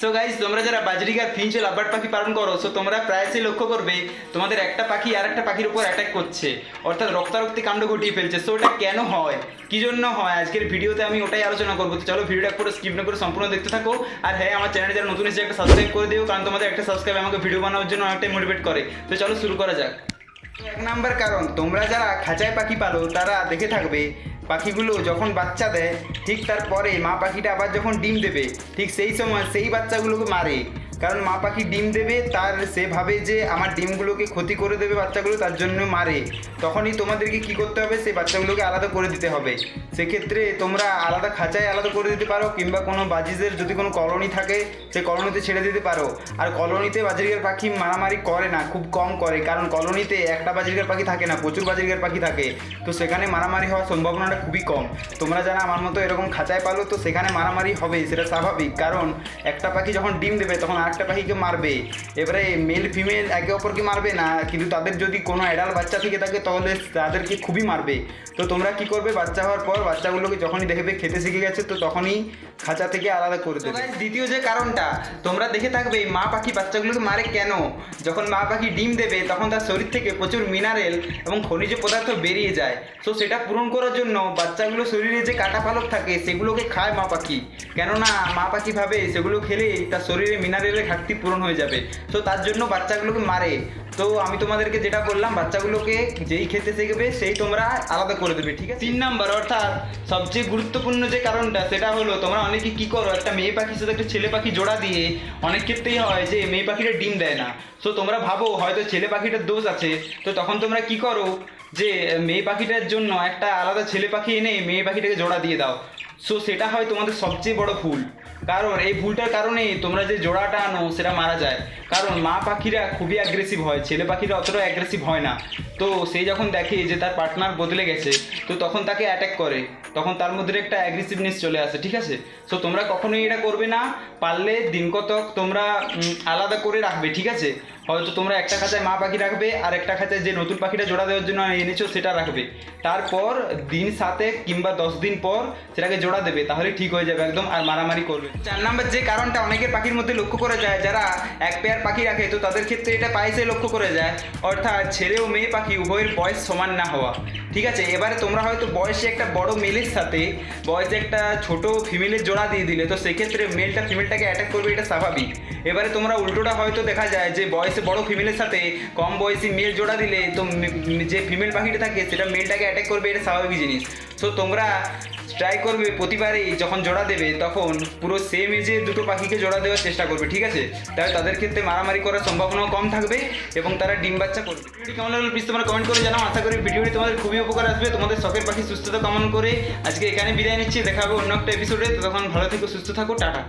So guys তোমরা যারা বাজরিকার Finch ও lovebird পাখি পালন করো সো তোমরা প্রায়শই লক্ষ্য করবে, তোমাদের একটা পাখি আর একটা পাখির উপর অ্যাটাক করছে। অর্থাৎ রক্তারক্তি কাণ্ড ঘটিয়ে ফেলছে। সো ওটা কেন হয়? কি জন্য হয়? আজকের ভিডিওতে আমি ওটাই আলোচনা করব। তো চলো ভিডিওটা পুরো স্কিপ না করে সম্পূর্ণ দেখতে থাকো। আর হ্যাঁ আমার চ্যানেলে যারা নতুন এসে একটা সাবস্ক্রাইব করে দিও, কারণ তোমাদের একটা সাবস্ক্রাইব আমাকে ভিডিও বানানোর জন্য অনেকটাই মোটিভেট করে। তো চলো শুরু করা যাক। এক নাম্বার কারণ, তোমরা যারা খাঁচায় পাখি পালো, তারা দেখে থাকবে পাখিগুলো যখন বাচ্চা দেয়, ঠিক তারপরে মা পাখিটা আবার যখন ডিম দেবে, ঠিক সেই সময় সেই বাচ্চাগুলোকে মারে। কারণ মা পাখি ডিম দেবে, তার সে ভাবে যে আমার ডিমগুলোকে ক্ষতি করে দেবে বাচ্চাগুলো, তার জন্য মারে। তখনই তোমাদেরকে কি করতে হবে? সেই বাচ্চাগুলোকে আলাদা করে দিতে হবে। সেক্ষেত্রে তোমরা আলাদা খাঁচায় আলাদা করে দিতে পারো, কিংবা কোনো বাজিজের যদি কোনো কলোনি থাকে, সেই কলোনিতে ছেড়ে দিতে পারো। আর কলোনিতে বাজিরগার পাখি মারামারি করে না, খুব কম করে। কারণ কলোনিতে একটা বাজিরগার পাখি থাকে না, প্রচুর বাজিরগার পাখি থাকে। তো সেখানে মারামারি হওয়ার সম্ভাবনাটা খুবই কম। তোমরা যারা আমার মতো এরকম খাঁচায় পালো, তো সেখানে মারামারি হবে, সেটা স্বাভাবিক। কারণ একটা পাখি যখন ডিম দেবে, তখন আরেকটা পাখিকে মারবে। এবারে মেল ফিমেল একে অপরকে মারবে না, কিন্তু তাদের যদি কোনো অ্যাডাল বাচ্চা থেকে থাকে, তাহলে তাদেরকে খুবই মারবে। তো তোমরা কি করবে? বাচ্চা হওয়ার পর বাচ্চাগুলোকে যখনই দেখবে খেতে শিখে গেছে, তো তখনই খাঁচা থেকে আলাদা করে দেবে। দ্বিতীয় যে কারণটা, তোমরা দেখে থাকবে মা পাখি বাচ্চাগুলোকে মারে কেন? যখন মা পাখি ডিম দেবে, তখন তার শরীর থেকে প্রচুর মিনারেল এবং খনিজ পদার্থ বেরিয়ে যায়। তো সেটা পূরণ করার জন্য বাচ্চাগুলো শরীরে যে কাটা পালক থাকে, সেগুলোকে খায় মা পাখি। কেননা, মা পাখি ভাবে সেগুলো খেলে তার শরীরে মিনারেলের ঘাটতি পূরণ হয়ে যাবে। তো তার জন্য বাচ্চাগুলোকে মারে। তো আমি তোমাদেরকে যেটা বললাম, বাচ্চাগুলোকে যেই খেতে শিখবে, সেই তোমরা আলাদা করে দেবে, ঠিক আছে? তিন নাম্বার, অর্থাৎ সবচেয়ে গুরুত্বপূর্ণ যে কারণটা, সেটা হলো তোমরা অনেকে কি করো, একটা মেয়ে পাখির সাথে একটা ছেলে পাখি জোড়া দিয়ে অনেক ক্ষেত্রেই হয় যে মেয়ে পাখিটা ডিম দেয় না। তো তোমরা ভাবো, হয়তো ছেলে পাখিটার দোষ আছে। তো তখন তোমরা কি করো যে, মেয়ে পাখিটার জন্য একটা আলাদা ছেলে পাখি এনে মেয়ে পাখিটাকে জোড়া দিয়ে দাও। সো সেটা হয় তোমাদের সবচেয়ে বড় ভুল। কারণ, এই ভুলটার কারণেই তোমরা যে জোড়াটা আনো, সেটা মারা যায়। কারণ, মা পাখিরা খুবই অ্যাগ্রেসিভ হয়, ছেলে পাখিরা অতটা অ্যাগ্রেসিভ হয় না। তো সেই যখন দেখে যে তার পার্টনার বদলে গেছে, তো তখন তাকে অ্যাটাক করে। তখন তার মধ্যে একটা অ্যাগ্রেসিভনেস চলে আসে, ঠিক আছে? সো তোমরা কখনোই এটা করবে না। পারলে দিন কতক তোমরা আলাদা করে রাখবে, ঠিক আছে? হয়তো তোমরা একটা খাঁচায় মা পাখি রাখবে, আর একটা খাঁচায় যে নতুন পাখিটা জোড়া দেওয়ার জন্য এনেছো, সেটা রাখবে। তারপর দিন সাতে কিংবা দশ দিন পর সেটাকে জোড়া দেবে, তাহলে ঠিক হয়ে যাবে একদম, আর মারামারি করবে চার নাম্বার যে কারণটা অনেকের পাখির মধ্যে লক্ষ্য করা যায়, যারা এক পেয়ার পাখি রাখে, তো তাদের ক্ষেত্রে এটা পাইসে লক্ষ্য করে যায়। অর্থাৎ ছেলে ও মেয়ে পাখি উভয়ের বয়স সমান না হওয়া। ঠিক আছে, এবারে তোমরা হয়তো বয়সে একটা বড় মেলের সাথে বয়সে একটা ছোট ফিমেলের জোড়া দিয়ে দিলে, তো সেক্ষেত্রে মেলটা ফিমেলটাকে অ্যাটাক করবে, এটা স্বাভাবিক। এবারে তোমরা উল্টোটা হয়তো দেখা যায় যে বয়সে বড় ফিমেলের সাথে কম বয়সী মেল জোড়া দিলে, তো যে ফিমেল পাখিটা থাকে, সেটা মেলটাকে অ্যাটাক করবে, এটা স্বাভাবিক জিনিস। সো তোমরা ট্রাই করবে প্রতিবারেই যখন জোড়া দেবে, তখন পুরো সেম এজে দুটো পাখিকে জোড়া দেওয়ার চেষ্টা করবে, ঠিক আছে? তাহলে তাদের ক্ষেত্রে মারামারি করার সম্ভাবনাও কম থাকবে এবং তারা ডিম বাচ্চা করবে। ভিডিওটি কেমন লাগল প্লিজ তোমরা কমেন্ট করে জানাও। আশা করি ভিডিওটি তোমাদের খুবই উপকার আসবে। তোমাদের শখের পাখি সুস্থতা কমন করে আজকে এখানে বিদায় নিচ্ছি। দেখা হবে অন্য একটা এপিসোডে তখন ভালো থেকো, সুস্থ থাকো, টাটা।